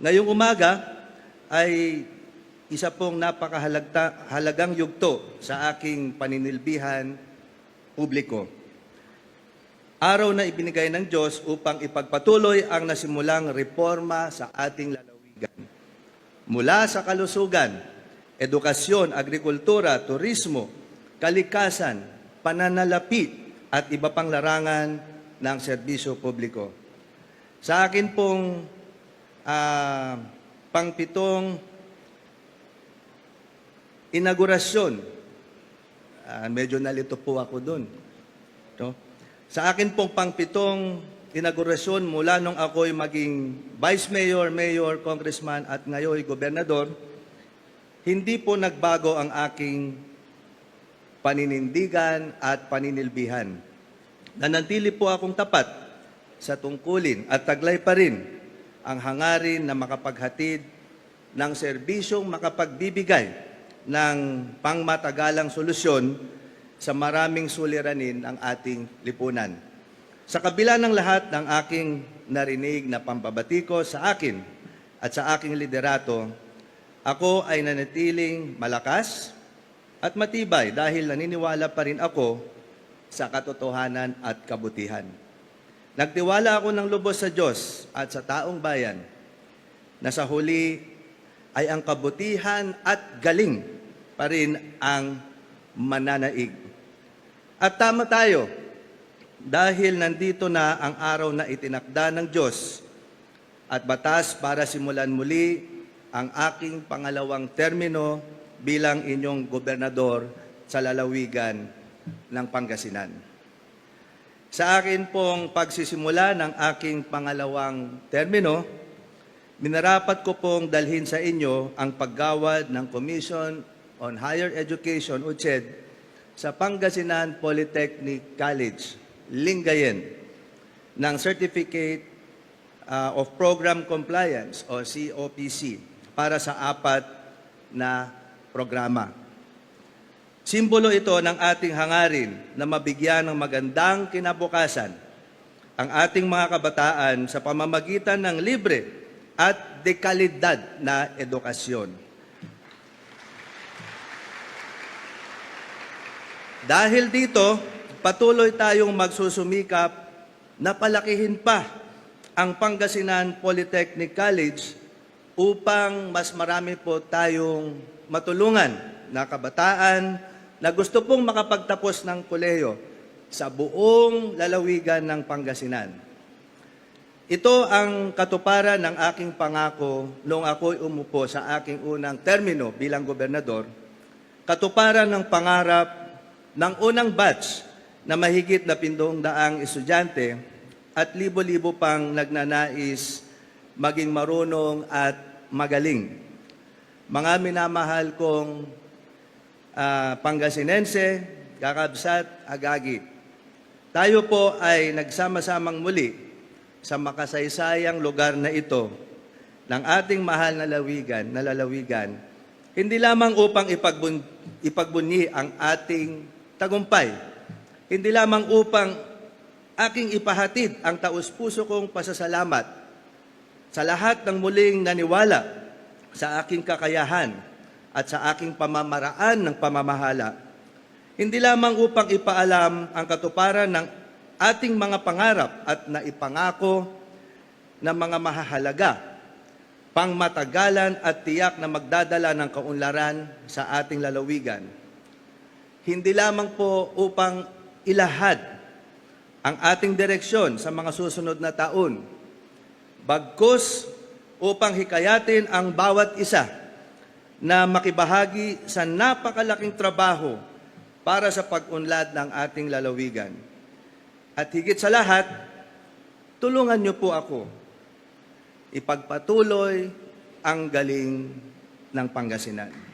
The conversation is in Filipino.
Ngayong umaga ay isa pong napakahalagang yugto sa aking paninilbihan publiko. Araw na ibinigay ng Diyos upang ipagpatuloy ang nasimulang reforma sa ating lalawigan. Mula sa kalusugan, edukasyon, agrikultura, turismo, kalikasan, pananalapi at iba pang larangan ng serbisyo publiko. Sa akin pong ah, pangpitong inaugurasyon, ah, medyo nalito po ako doon. No? Sa akin pong pangpitong inaugurasyon mula nung ako'y maging vice mayor, mayor, congressman at ngayon gobernador, hindi po nagbago ang aking paninindigan at paninilbihan. Nanantili po akong tapat sa tungkulin at taglay pa rin ang hangarin na makapaghatid ng serbisyong makapagbibigay ng pangmatagalang solusyon sa maraming suliranin ng ating lipunan. Sa kabila ng lahat ng aking narinig na pampabatiko sa akin at sa aking liderato, ako ay nanatiling malakas at matibay dahil naniniwala pa rin ako sa katotohanan at kabutihan. Nagtiwala ako ng lubos sa Diyos at sa taong bayan na sa huli ay ang kabutihan at galing pa rin ang mananaig. At tama tayo dahil nandito na ang araw na itinakda ng Diyos at batas para simulan muli ang aking pangalawang termino bilang inyong gobernador sa lalawigan ng Pangasinan. Sa akin pong pagsisimula ng aking pangalawang termino, minarapat ko pong dalhin sa inyo ang paggawad ng Commission on Higher Education o CHED sa Pangasinan Polytechnic College, Lingayen, ng Certificate uh, of Program Compliance o COPC para sa apat na programa. Simbolo ito ng ating hangarin na mabigyan ng magandang kinabukasan ang ating mga kabataan sa pamamagitan ng libre at dekalidad na edukasyon. Dahil dito, patuloy tayong magsusumikap na palakihin pa ang Pangasinan Polytechnic College upang mas marami po tayong matulungan na kabataan na gusto pong makapagtapos ng kolehiyo sa buong lalawigan ng Pangasinan. Ito ang katuparan ng aking pangako noong ako'y umupo sa aking unang termino bilang gobernador, katuparan ng pangarap ng unang batch na mahigit na pindong daang estudyante at libo-libo pang nagnanais maging marunong at magaling. Mga minamahal kong ah, Pangasinense, Kakabsat, Agagi. Tayo po ay nagsama-samang muli sa makasaysayang lugar na ito ng ating mahal na lawigan, na lalawigan, hindi lamang upang ipagbun, ipagbunyi ang ating tagumpay, hindi lamang upang aking ipahatid ang taus-puso kong pasasalamat sa lahat ng muling naniwala sa aking kakayahan at sa aking pamamaraan ng pamamahala. Hindi lamang upang ipaalam ang katuparan ng ating mga pangarap at naipangako ng mga mahahalaga, pangmatagalan at tiyak na magdadala ng kaunlaran sa ating lalawigan. Hindi lamang po upang ilahad ang ating direksyon sa mga susunod na taon, bagkus upang hikayatin ang bawat isa na makibahagi sa napakalaking trabaho para sa pag-unlad ng ating lalawigan. At higit sa lahat, tulungan niyo po ako ipagpatuloy ang galing ng Pangasinan.